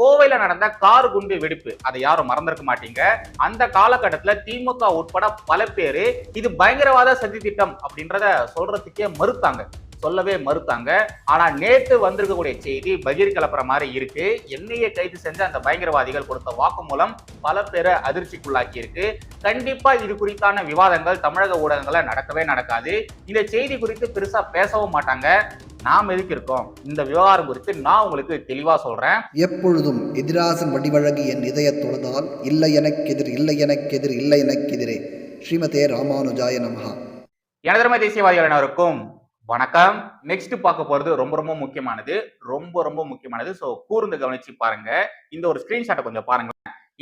கோவையில நடந்த கார் குண்டு வெடிப்பு. அதை யாரும் மறந்திருக்க மாட்டீங்க. அந்த காலகட்டத்துல திமுக உட்பட பல பேரு இது பயங்கரவாத சதி திட்டம் அப்படின்றத சொல்றதுக்கே மறுத்தாங்க. சொல்லவே மறுத்தாங்க. ஆனா நேத்து வந்திருக்கக்கூடிய செய்தி பகீர் கலப்புற மாதிரி இருக்கு. என்னையே கைது செஞ்ச அந்த பயங்கரவாதிகள் கொடுத்த வாக்குமூலம் பல பேரை அதிர்ச்சிக்குள்ளாக்கி இருக்கு கண்டிப்பா இது குறித்தான விவாதங்கள் தமிழக ஊடகங்கள்ல நடக்கவே நடக்காது. இந்த செய்தி குறித்து பெருசா பேசவும் மாட்டாங்க. நாம் எதுக்கு இருக்கோம்? இந்த விவகாரம் குறித்து நான் உங்களுக்கு தெளிவா சொல்றேன். எப்பொழுதும் எதிராசன் வடிவழகு என் இதயத் தொழுதால் இல்லை எனக்கெதிர் இல்லை எனக்கெதிர் இல்லை எனக்கெதிரே ஸ்ரீமதே ராமானுஜாய நமஹா. எனதர்ம தேசியவாதிகள் அனைவருக்கும் வணக்கம். நெக்ஸ்ட் பார்க்க போறது ரொம்ப ரொம்ப முக்கியமானது. ரொம்ப ரொம்ப முக்கியமானது. ஸோ கூர்ந்து கவனிச்சு பாருங்க. இந்த ஒரு ஸ்கிரீன்ஷாட்டை கொஞ்சம் பாருங்க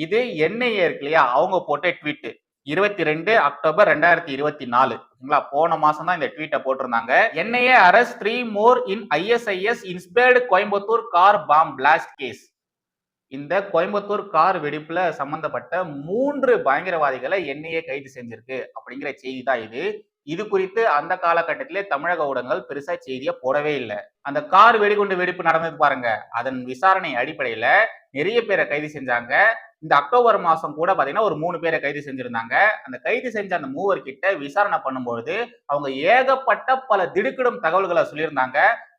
இது என்ஐஏ இருக்கு இல்லையா? அவங்க போட்ட ட்வீட் இருபத்தி ரெண்டு அக்டோபர் ரெண்டாயிரத்தி இருபத்தி நாலு. ஓகேங்களா போன மாசம் தான் இந்த ட்வீட்டை போட்டிருந்தாங்க. NIA arrests three more in ISIS inspired Coimbatore car bomb blast case இந்த கோயம்புத்தூர் கார் வெடிப்புல சம்பந்தப்பட்ட மூன்று பயங்கரவாதிகளை என்ஐஏ கைது செஞ்சிருக்கு அப்படிங்கிற செய்தி தான் இது. இது குறித்து அந்த காலகட்டத்திலே தமிழக ஊடகங்கள் பெருசா செய்தியை போடவே இல்லை. அந்த கார் வெடிகுண்டு வெடிப்பு நடந்தது பாருங்க. அதன் விசாரணை அடிப்படையில நிறைய பேரை கைது செஞ்சாங்க. இந்த அக்டோபர் மாசம் கூட பாத்தீங்கன்னா ஒரு மூணு பேரை கைது செஞ்சிருந்தாங்க. அந்த கைது செஞ்ச அந்த மூவர் கிட்ட விசாரணை பண்ணும்பொழுது அவங்க ஏகப்பட்ட பல திடுக்கிடும் தகவல்களை சொல்லியிருந்தாங்க.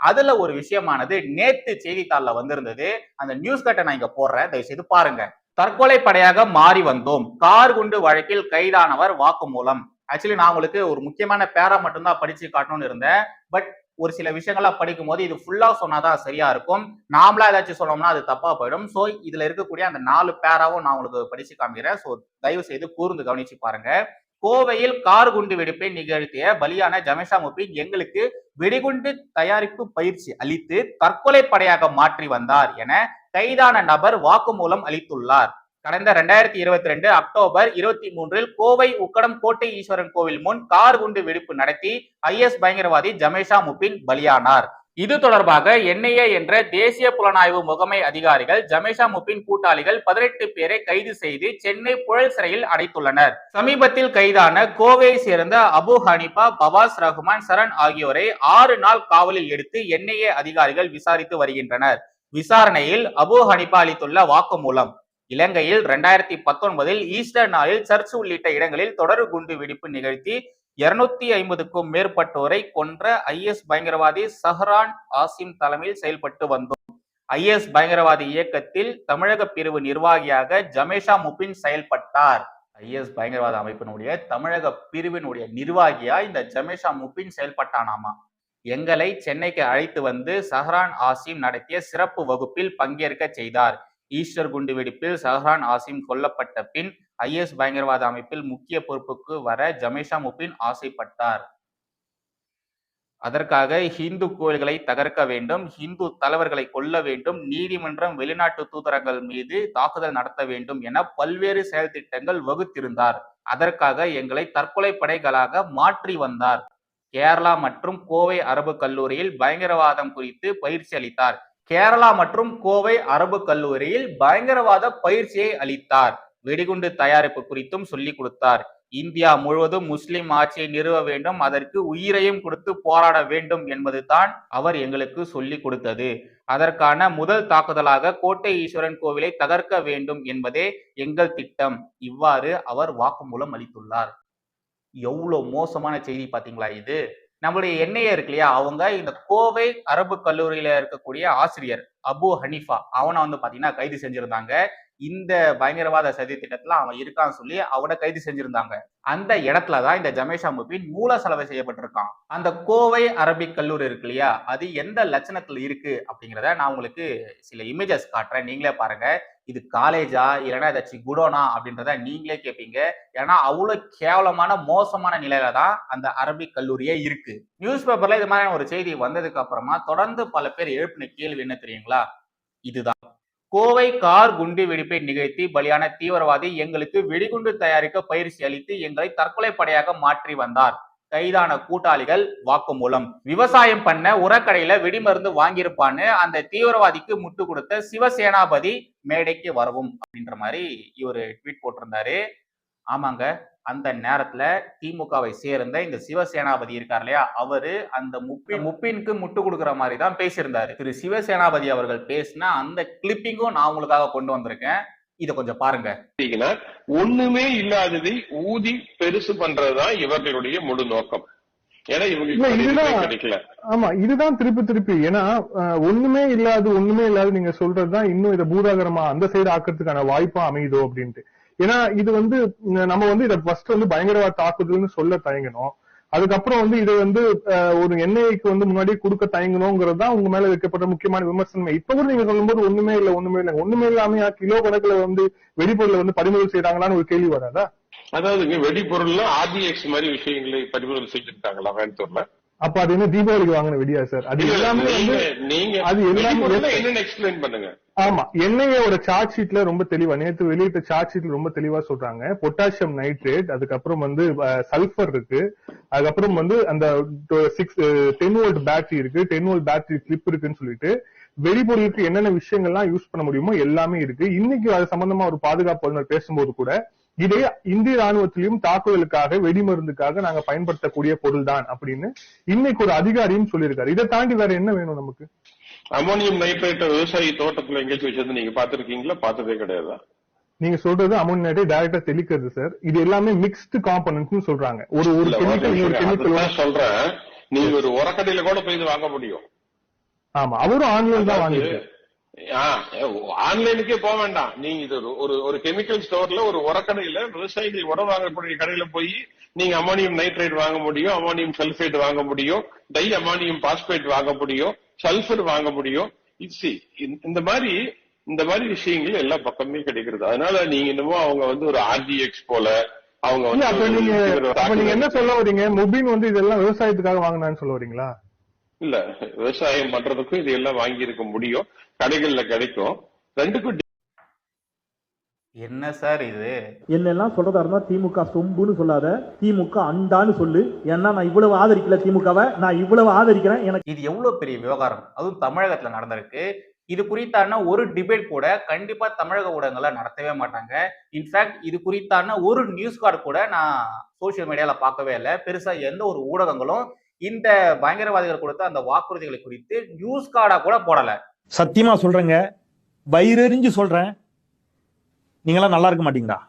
அதுல ஒரு விஷயமானது நேத்து செய்தித்தாள்ல வந்திருந்தது. அந்த நியூஸ் கட்டை நான் இங்க போடுறேன். தயவு செய்து பாருங்க. தற்கொலை படையாக மாறி வந்தோம். கார் குண்டு வழக்கில் கைதானவர் வாக்குமூலம். ஆக்சுவலி நான் உங்களுக்கு ஒரு முக்கியமான பேரா மட்டும்தான் படிச்சு காட்டணும்னு இருந்தேன். பட் ஒரு சில விஷயங்களா படிக்கும் போது இது ஃபுல்லா சொன்னாதான் சரியா இருக்கும். நாமளா ஏதாச்சும் சொன்னோம்னா அது தப்பா போயிடும். ஸோ இதுல இருக்கக்கூடிய அந்த நாலு பேராவும் நான் உங்களுக்கு படிச்சு காமிக்கிறேன். ஸோ தயவு செய்து கூர்ந்து கவனிச்சு பாருங்க. கோவையில் கார் குண்டு வெடிப்பை நிகழ்த்திய பலியான ஜமேஷா முபின் எங்களுக்கு வெடிகுண்டு தயாரிப்பு பயிற்சி அளித்து தற்கொலை படையாக மாற்றி வந்தார் என கைதான நபர் வாக்குமூலம் அளித்துள்ளார். கடந்த ரெண்டாயிரத்தி இருபத்தி ரெண்டு அக்டோபர் இருபத்தி மூன்றில் கோவை உக்கடம் கோட்டை ஈஸ்வரன் கோவில் முன் கார் குண்டு வெடிப்பு நடத்தி ஐஎஸ் பயங்கரவாதி ஜமேஷா முபின் பலியானார். இது தொடர்பாக என்ஐஏ என்ற தேசிய புலனாய்வு முகமை அதிகாரிகள் ஜமேஷா முப்பின் கூட்டாளிகள் பதினெட்டு பேரை கைது செய்து சென்னை புழல் சிறையில் அடைத்துள்ளனர். சமீபத்தில் கைதான கோவையை சேர்ந்த அபு ஹனிபா பவாஸ் ரஹ்மான் சரண் ஆகியோரை ஆறு நாள் காவலில் எடுத்து என்ஐஏ அதிகாரிகள் விசாரித்து வருகின்றனர். விசாரணையில் அபு ஹனிபா அளித்துள்ள வாக்குமூலம் இலங்கையில் ரெண்டாயிரத்தி பத்தொன்பதில் ஈஸ்டர் நாளில் சர்ச் உள்ளிட்ட இடங்களில் தொடர் குண்டு வெடிப்பு நிகழ்த்தி இருநூத்தி ஐம்பதுக்கும் மேற்பட்டோரை கொன்ற ஐஎஸ் பயங்கரவாதி சஹ்ரான் ஆசிம் தலைமையில் செயல்பட்டு வந்தோம். ஐஎஸ் பயங்கரவாதி இயக்கத்தில் தமிழக பிரிவு நிர்வாகியாக ஜமேஷா முபின் செயல்பட்டார். ஐஎஸ் பயங்கரவாத அமைப்பினுடைய தமிழக பிரிவினுடைய நிர்வாகியா இந்த ஜமேஷா முபின் செயல்பட்டானாமா? எங்களை சென்னைக்கு அழைத்து வந்து சஹ்ரான் ஆசிம் நடத்திய சிறப்பு வகுப்பில் பங்கேற்க செய்தார். ஈஸ்டர் குண்டு வெடிப்பில் சஹ்ரான் ஆசிம் கொல்லப்பட்ட பின் ஐஎஸ் பயங்கரவாத அமைப்பில் முக்கிய பொறுப்புக்கு வர ஜமேஷா முபின் ஆசைப்பட்டார். அதற்காக ஹிந்து கோயில்களை தகர்க்க வேண்டும் ஹிந்து தலைவர்களை கொல்ல வேண்டும் நீதிமன்றம் வெளிநாட்டு தூதரங்கள் மீது தாக்குதல் நடத்த வேண்டும் என பல்வேறு செயல் திட்டங்கள் வகுத்திருந்தார். அதற்காக எங்களை தற்கொலை படைகளாக மாற்றி வந்தார். கேரளா மற்றும் கோவை அரபு கல்லூரியில் பயங்கரவாதம் குறித்து பயிற்சி அளித்தார். கேரளா மற்றும் கோவை அரபு கல்லூரியில் பயங்கரவாத பயிற்சியை அளித்தார். வெடிகுண்டு தயாரிப்பு குறித்தும் சொல்லிக் கொடுத்தார். இந்தியா முழுவதும் முஸ்லிம் ஆட்சியை நிறுவ வேண்டும் அதற்கு உயிரையும் கொடுத்து போராட வேண்டும் என்பதுதான் அவர் எங்களுக்கு சொல்லிக் கொடுத்தது. அதற்கான முதல் தாக்குதலாக கோட்டை ஈஸ்வரன் கோவிலை தகர்க்க வேண்டும் என்பதே எங்கள் திட்டம். இவ்வாறு அவர் வாக்குமூலம் அளித்துள்ளார். எவ்வளோ மோசமான செய்தி பார்த்தீங்களா இது? நம்மளுடைய எண்ணெயே இருக்கு இல்லையா? அவங்க இந்த கோவை அரபு கல்லூரியில இருக்கக்கூடிய ஆசிரியர் அபு ஹனீஃபா அவனை வந்து பாத்தீங்கன்னா கைது செஞ்சிருந்தாங்க. இந்த பயங்கரவாத சதி திட்டத்துல அவன் இருக்கான்னு சொல்லி அவனை கைது செஞ்சிருந்தாங்க. அந்த இடத்துலதான் இந்த ஜமேஷா முபின் மூல செலவு செய்யப்பட்டிருக்கான். அந்த கோவை அரபிக் கல்லூரி இருக்கு இல்லையா? அது எந்த லட்சணத்துல இருக்கு அப்படிங்கிறத நான் உங்களுக்கு சில இமேஜஸ் காட்டுறேன். நீங்களே பாருங்க. இது காலேஜா இல்லைன்னா ஏதாச்சும் குடோனா அப்படின்றத நீங்களே கேட்பீங்க ஏன்னா அவ்வளவு கேவலமான மோசமான நிலையில தான் அந்த அரபிக் கல்லூரியே இருக்கு. நியூஸ் பேப்பர்ல இது மாதிரியான ஒரு செய்தி வந்ததுக்கு அப்புறமா தொடர்ந்து பல பேர் எழுப்பின கேள்வி என்ன தெரியுங்களா? இதுதான். கோவை கார் குண்டு வெடிப்பை நிகழ்த்தி பலியான தீவிரவாதி எங்களுக்கு வெடிகுண்டு தயாரிக்க பயிற்சி அளித்து எங்களை தற்கொலை படையாக மாற்றி வந்தார். கைதான கூட்டாளிகள் வாக்குமூலம். விவசாயம் பண்ண உரக்கடையில வெடிமருந்து வாங்கியிருப்பான்னு அந்த தீவிரவாதிக்கு முட்டு கொடுத்த சிவசேனாபதி மேடைக்கு வரவும் அப்படின்ற மாதிரி இவர் ட்வீட் போட்டிருந்தாரு. ஆமாங்க. அந்த நேரத்துல திமுகவை சேர்ந்த இந்த சிவசேனாபதி இருக்கார் இல்லையா? அவரு அந்த முப்பின் முப்பினுக்கு முட்டு கொடுக்குற மாதிரி தான் பேசியிருந்தாரு. திரு சிவசேனாபதி அவர்கள் பேசின அந்த கிளிப்பிங்கும் நான் உங்களுக்காக கொண்டு வந்திருக்கேன். இதை கொஞ்சம் பாருங்க. ஒண்ணுமே இல்லாததை ஊதி பெருசு பண்றதுதான் இவர்களுடைய முழு நோக்கம். ஆமா இதுதான் திருப்பி திருப்பி. ஏன்னா ஒண்ணுமே இல்லாது ஒண்ணுமே இல்லாது நீங்க சொல்றதுதான் இன்னும் இதை பூதாகரமா அந்த சைடு ஆக்கிறதுக்கான வாய்ப்பா அமையுதோ அப்படின்ட்டு. ஏன்னா இது வந்து நம்ம வந்து இதை ஃபர்ஸ்ட் வந்து பயங்கரவாத தாக்குதல்னு சொல்ல தயங்கணும் அதுக்கப்புறம் வந்து இதை வந்து ஒரு என்ஐக்கு வந்து முன்னாடி கொடுக்க தயங்கணுங்கிறது தான் உங்க மேல வைக்கப்பட்ட முக்கியமான விமர்சனமே. இப்ப கூட நீங்க சொல்லும்போது ஒண்ணுமே இல்ல ஒண்ணுமே இல்ல. ஒண்ணுமே இல்லாம கிலோ கணக்குல வந்து வெடிபொருளை வந்து பறிமுதல் செய்யறாங்களான்னு ஒரு கேள்வி வராதா? அதாவதுங்க வெடிபொருள்ல ஆர்டிஎக்ஸ் மாதிரி விஷயங்களை பறிமுதல் செஞ்சிருக்காங்களா கோயம்புத்தூர்ல? அப்ப அது என்ன தீபாவளிக்கு வாங்கின வெடியா சார் அது எல்லாமே வந்து அது எல்லாமே எக்ஸ்பிளைன் பண்ணுங்க. ஆமா என்ஐஏவோட சார்ஜ் ஷீட்ல ரொம்ப தெளிவா நேத்து வெளியிட்ட சார்ஜ் ஷீட்ல ரொம்ப தெளிவா சொல்றாங்க. பொட்டாசியம் நைட்ரேட் அதுக்கப்புறம் வந்து சல்பர் இருக்கு. அதுக்கப்புறம் வந்து அந்த சிக்ஸ் டென் வோல்ட் பேட்டரி இருக்கு. டென் வோல்ட் பேட்டரி கிளிப் இருக்குன்னு சொல்லிட்டு வெடிபொருளுக்கு என்னென்ன விஷயங்கள்லாம் யூஸ் பண்ண முடியுமோ எல்லாமே இருக்கு. இன்னைக்கு அது சம்பந்தமா ஒரு பாதுகாப்பு பேசும்போது கூட இதே இந்திய ராணுவத்திலும் தாக்குதலுக்காக வெடிமருந்துக்காக நாங்க பயன்படுத்தக்கூடிய பொருள் தான் அப்படின்னு இன்னைக்கு ஒரு அதிகாரியும் சொல்லியிருக்காரு. இதை தாண்டி வேற என்ன வேணும் நமக்கு? அமோனியம் நைட்ரேட் விவசாயி தோட்டத்துல எங்கேயாச்சும் வச்சிருந்து நீங்க பாத்திருக்கீங்களா பார்த்ததே கிடையாதா? நீங்க சொல்றது அமோனியேட்டை டைரக்டா தெளிக்கிறது சார் இது எல்லாமே மிக்ஸ்டு காம்பனன்ட்ஸ் சொல்றாங்க. ஒரு ஒரு இல்ல, ஒரு கெமிக்கல் கெமிக்கல் சொல்றேன். நீங்க ஒரு உரக்கடையில கூட போய் வாங்க முடியும். ஆமா அவரும் ஆன்லைன் தான் வாங்கிருக்காரு ஆன்லைனுக்கே போக வேண்டாம். நீங்க இது ஒரு- ஒரு கெமிக்கல் ஸ்டோர்ல ஒரு உரக்கடையில விவசாயிகள் உரம் வாங்கக்கூடிய கடையில போய் நீங்க அமோனியம் நைட்ரேட் வாங்க முடியும் அமோனியம் சல்பேட் வாங்க முடியும் டை அமோனியம் பாஸ்பேட் வாங்க முடியும் சல்பர் வாங்க முடியும். இது இந்த மாதிரி இந்த மாதிரி விஷயங்கள் எல்லா பக்கமே கிடைக்கிறது. அதனால நீங்க என்னமோ அவங்க வந்து ஒரு ஆர்டிஎக்ஸ் போல அவங்க வந்து நீங்க என்ன சொல்ல வரீங்க? முபின் வந்து இதெல்லாம் விவசாயத்துக்காக வாங்கினான்னு சொல்ல வரீங்களா? இல்ல விவசாயம் பண்றதுக்கும் இது எல்லாம் வாங்கி இருக்க முடியும். கடைகள்ல கிடைக்கும். ரெண்டுக்கும் என்ன சார் இது? என்னெல்லாம் சொல்றதா இருந்தா திமுக சொம்புன்னு சொல்லாத. திமுக அண்டான்னு சொல்லு. ஏன்னா நான் இவ்வளவு ஆதரிக்கல திமுகவை. நான் இவ்வளவு ஆதரிக்கிறேன். எனக்கு இது எவ்வளவு பெரிய விவகாரம்? அதுவும் தமிழகத்துல நடந்திருக்கு. இது குறித்தான ஒரு டிபேட் கூட கண்டிப்பா தமிழக ஊடகங்கள்ல நடத்தவே மாட்டாங்க. இன்ஃபேக்ட் இது குறித்தான ஒரு நியூஸ் கார்டு கூட நான் சோஷியல் மீடியால பார்க்கவே இல்லை. பெருசா எந்த ஒரு ஊடகங்களும் இந்த பயங்கரவாதிகள் கொடுத்த அந்த வாக்குறுதிகளை குறித்து நியூஸ் கார்டா கூட போடல. சத்தியமா சொல்றேங்க. வயிறறிஞ்சு சொல்றேன். நீங்களாம் நல்லா இருக்க மாட்டீங்களா?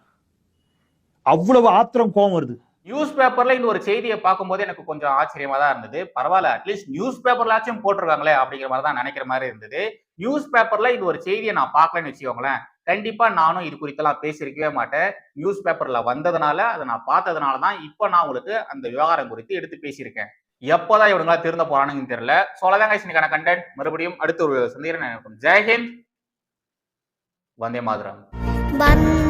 அவ்வளவு ஆத்திரம் கோவம் வருது. நியூஸ் பேப்பர்ல இந்த ஒரு செய்தியை பார்க்கும்போது எனக்கு கொஞ்சம் ஆச்சரியமா தான் இருந்தது. பரவாயில்ல அட்லீஸ்ட் நியூஸ் பேப்பர்லாச்சும் போட்டிருக்காங்களே அப்படிங்கிற மாதிரி தான் நினைக்கிற மாதிரி இருந்தது. நியூஸ் பேப்பர்ல இந்த ஒரு செய்தியை நான் பார்க்கலன்னு வச்சுக்கோங்களேன். கண்டிப்பா நானும் இது குறித்தெல்லாம் பேசியிருக்கவே மாட்டேன். நியூஸ் பேப்பர்ல வந்ததுனால அதை நான் பார்த்ததுனால தான் இப்போ நான் உங்களுக்கு அந்த விவகாரம் குறித்து எடுத்து பேசியிருக்கேன். எப்போதான் இவனுங்களா திருந்த போறானுங்கன்னு தெரியல. சொல்லதாங்க இன்னைக்கான கண்டென்ட் மறுபடியும் அடுத்த ஒரு சந்திக்கிறேன். ஜெயஹிந்த் வந்தே மாதிரம். வந்த